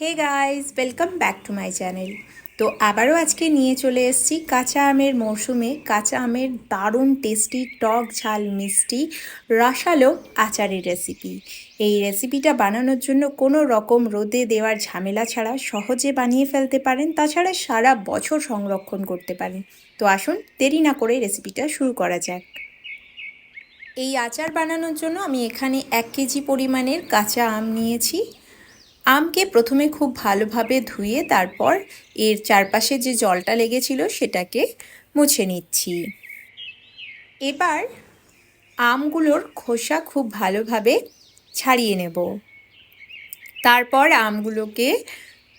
Hey guys welcome back to my channel তো আবারও আজকে নিয়ে চলে এসেছি কাঁচা আমের মরশুমে। কাঁচা আমের দারুণ টেস্টি টক ঝাল মিষ্টি রসালো আচারের রেসিপি এই রেসিপিটা বানানোর জন্য কোনো রকম রোদে দেওয়ার ঝামেলা ছাড়া সহজে বানিয়ে ফেলতে পারেন। তাছাড়া সারা বছর সংরক্ষণ করতে পারেন। তো আসুন দেরি না করে রেসিপিটা শুরু করা যাক। এই আচার বানানোর জন্য আমি এখানে এক কেজি পরিমাণের কাঁচা আম নিয়েছি। আমকে প্রথমে খুব ভালোভাবে ধুয়ে তারপর এর চারপাশে যে জলটা লেগেছিল সেটাকে মুছে নিচ্ছি। এবার আমগুলোর খোসা খুব ভালোভাবে ছাড়িয়ে নেব। তারপর আমগুলোকে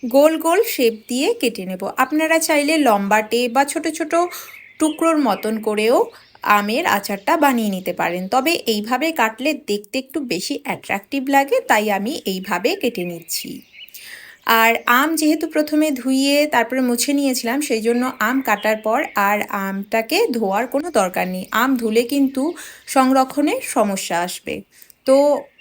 গোল গোল শেপ দিয়ে কেটে নেব। আপনারা চাইলে লম্বাটে বা ছোট ছোট টুকরোর মতন করেও আমের আচারটা বানিয়ে নিতে পারেন। তবে এইভাবে কাটলে দেখতে একটু বেশি অ্যাট্রাকটিভ লাগে, তাই আমি এইভাবে কেটে নিচ্ছি। আর আম যেহেতু প্রথমে ধুইয়ে তারপরে মুছে নিয়েছিলাম সেই জন্য আম কাটার পর আর আমটাকে ধোয়ার কোনো দরকার নেই। আম ধুলে কিন্তু সংরক্ষণে সমস্যা আসবে। তো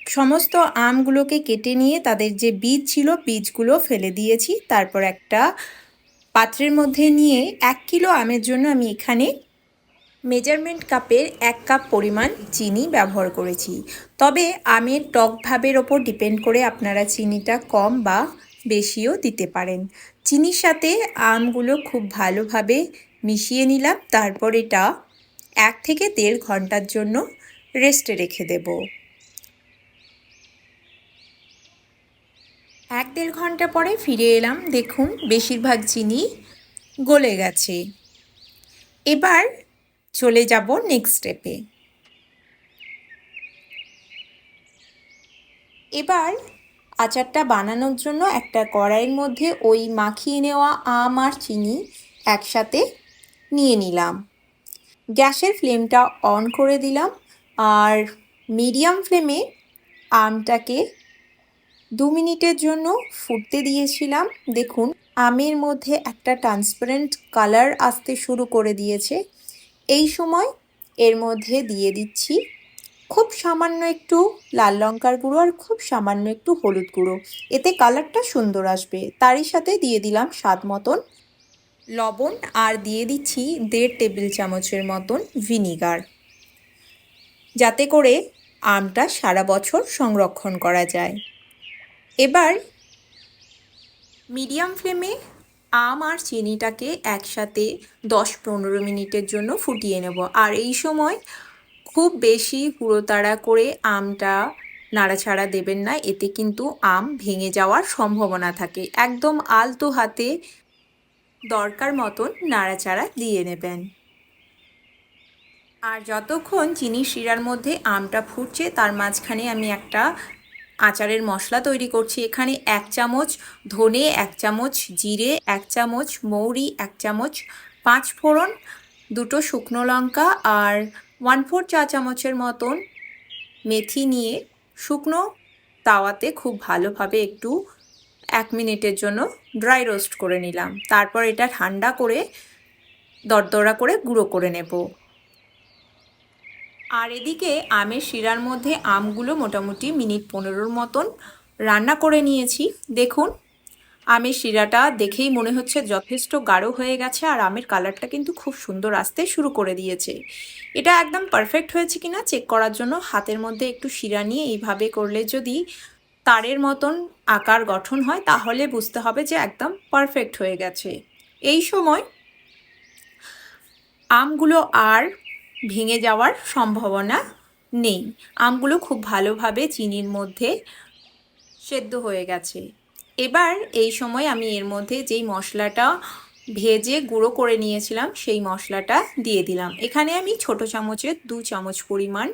সমস্ত আমগুলোকে কেটে নিয়ে তাদের যে বীজ ছিল, বীজগুলো ফেলে দিয়েছি। তারপর একটা পাত্রের মধ্যে নিয়ে এক কিলো আমের জন্য আমি এখানে মেজারমেন্ট কাপের এক কাপ পরিমাণ চিনি ব্যবহার করেছি। তবে আমের টক ভাবের ওপর ডিপেন্ড করে আপনারা চিনিটা কম বা বেশিও দিতে পারেন। চিনির সাথে আমগুলো খুব ভালোভাবে মিশিয়ে নিলাম, তারপর এটা এক থেকে দেড় ঘণ্টার জন্য রেস্টে রেখে দেব। এক দেড় ঘণ্টা পরে ফিরে এলাম, দেখুন বেশিরভাগ চিনি গলে গেছে। এবার চলে যাব নেক্সট স্টেপে এবার আচারটা বানানোর জন্য একটা কড়াইয়ের মধ্যে ওই মাখিয়ে নেওয়া আম আর চিনি একসাথে নিয়ে নিলাম। গ্যাসের ফ্লেমটা অন করে দিলাম আর মিডিয়াম ফ্লেমে আমটাকে দু মিনিটের জন্য ফুটতে দিয়েছিলাম। দেখুন, আমের মধ্যে একটা ট্রান্সপারেন্ট কালার আসতে শুরু করে দিয়েছে। এই সময় এর মধ্যে দিয়ে দিচ্ছি খুব সামান্য একটু লাল লঙ্কার গুঁড়ো আর খুব সামান্য একটু হলুদ গুঁড়ো। এতে কালারটা সুন্দর আসবে। তারই সাথে দিয়ে দিলাম স্বাদ মতন লবণ আর দিয়ে দিচ্ছি দেড় টেবিল চামচের মতন ভিনিগার। যাতে করে আমটা সারা বছর সংরক্ষণ করা যায়। এবার মিডিয়াম ফ্লেমে আম আর চিনিটাকে একসাথে দশ পনেরো মিনিটের জন্য ফুটিয়ে নেব। আর এই সময় খুব বেশি হুড়োতাড়া করে আমটা নাড়াছাড়া দেবেন না, এতে কিন্তু আম ভেঙে যাওয়ার সম্ভাবনা থাকে। একদম আলতো হাতে দরকার মতন নাড়াচাড়া দিয়ে নেবেন। আর যতক্ষণ চিনি শিরার মধ্যে আমটা ফুটছে, তার মাঝখানে আমি একটা আচারের মশলা তৈরি করছি। এখানে এক চামচ ধনে, এক চামচ জিরে, এক চামচ মৌরি, এক চামচ পাঁচ ফোড়ন, দুটো শুকনো লঙ্কা আর ওয়ান ফোর চা চামচের মতন মেথি নিয়ে শুকনো তাওয়াতে খুব ভালোভাবে একটু এক মিনিটের জন্য ড্রাই রোস্ট করে নিলাম। তারপর এটা ঠান্ডা করে দরদরা করে গুঁড়ো করে নেব। আর এদিকে আমের শিরার মধ্যে আমগুলো মোটামুটি মিনিট পনেরোর মতন রান্না করে নিয়েছি। দেখুন, আমের শিরাটা দেখেই মনে হচ্ছে যথেষ্ট গাঢ় হয়ে গেছে আর আমের কালারটা কিন্তু খুব সুন্দর আসতে শুরু করে দিয়েছে। এটা একদম পারফেক্ট হয়েছে কিনা চেক করার জন্য হাতের মধ্যে একটু শিরা নিয়ে এইভাবে করলে যদি তারের মতন আকার গঠন হয় তাহলে বুঝতে হবে যে একদম পারফেক্ট হয়ে গেছে। এই সময় আমগুলো আর ভেঙে যাওয়ার সম্ভাবনা নেই। আমগুলো খুব ভালোভাবে চিনির মধ্যে সেদ্ধ হয়ে গেছে। এবার এই সময় আমি এর মধ্যে যেই মশলাটা ভেজে গুঁড়ো করে নিয়েছিলাম, সেই মশলাটা দিয়ে দিলাম। এখানে আমি ছোট চামচের দু চামচ পরিমাণ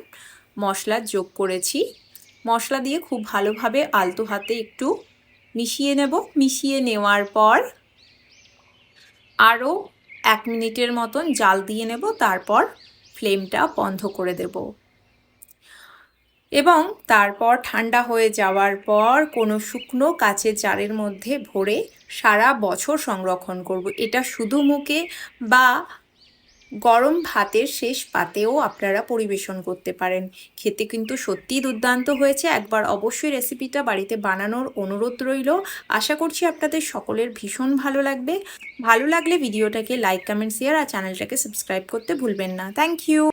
মশলা যোগ করেছি। মশলা দিয়ে খুব ভালোভাবে আলতো হাতে একটু মিশিয়ে নেব। মিশিয়ে নেওয়ার পর আরও এক মিনিটের মতন জাল দিয়ে নেব। তারপর ফ্লেমটা বন্ধ করে দেব। এবং তারপর ঠান্ডা হয়ে যাওয়ার পর কোনো শুকনো কাচের চারের মধ্যে ভরে সারা বছর সংরক্ষণ করব। এটা শুধু মুখে বা গরম ভাতের শেষ পাতেও আপনারা পরিবেশন করতে পারেন। খেতে কিন্তু সত্যিই দুর্দান্ত হয়েছে। একবার অবশ্যই রেসিপিটা বাড়িতে বানানোর অনুরোধ রইল। আশা করছি আপনাদের সকলের ভীষণ ভালো লাগবে। ভালো লাগলে ভিডিওটাকে লাইক, কমেন্ট শেয়ার আর চ্যানেলটাকে সাবস্ক্রাইব করতে ভুলবেন না। Thank you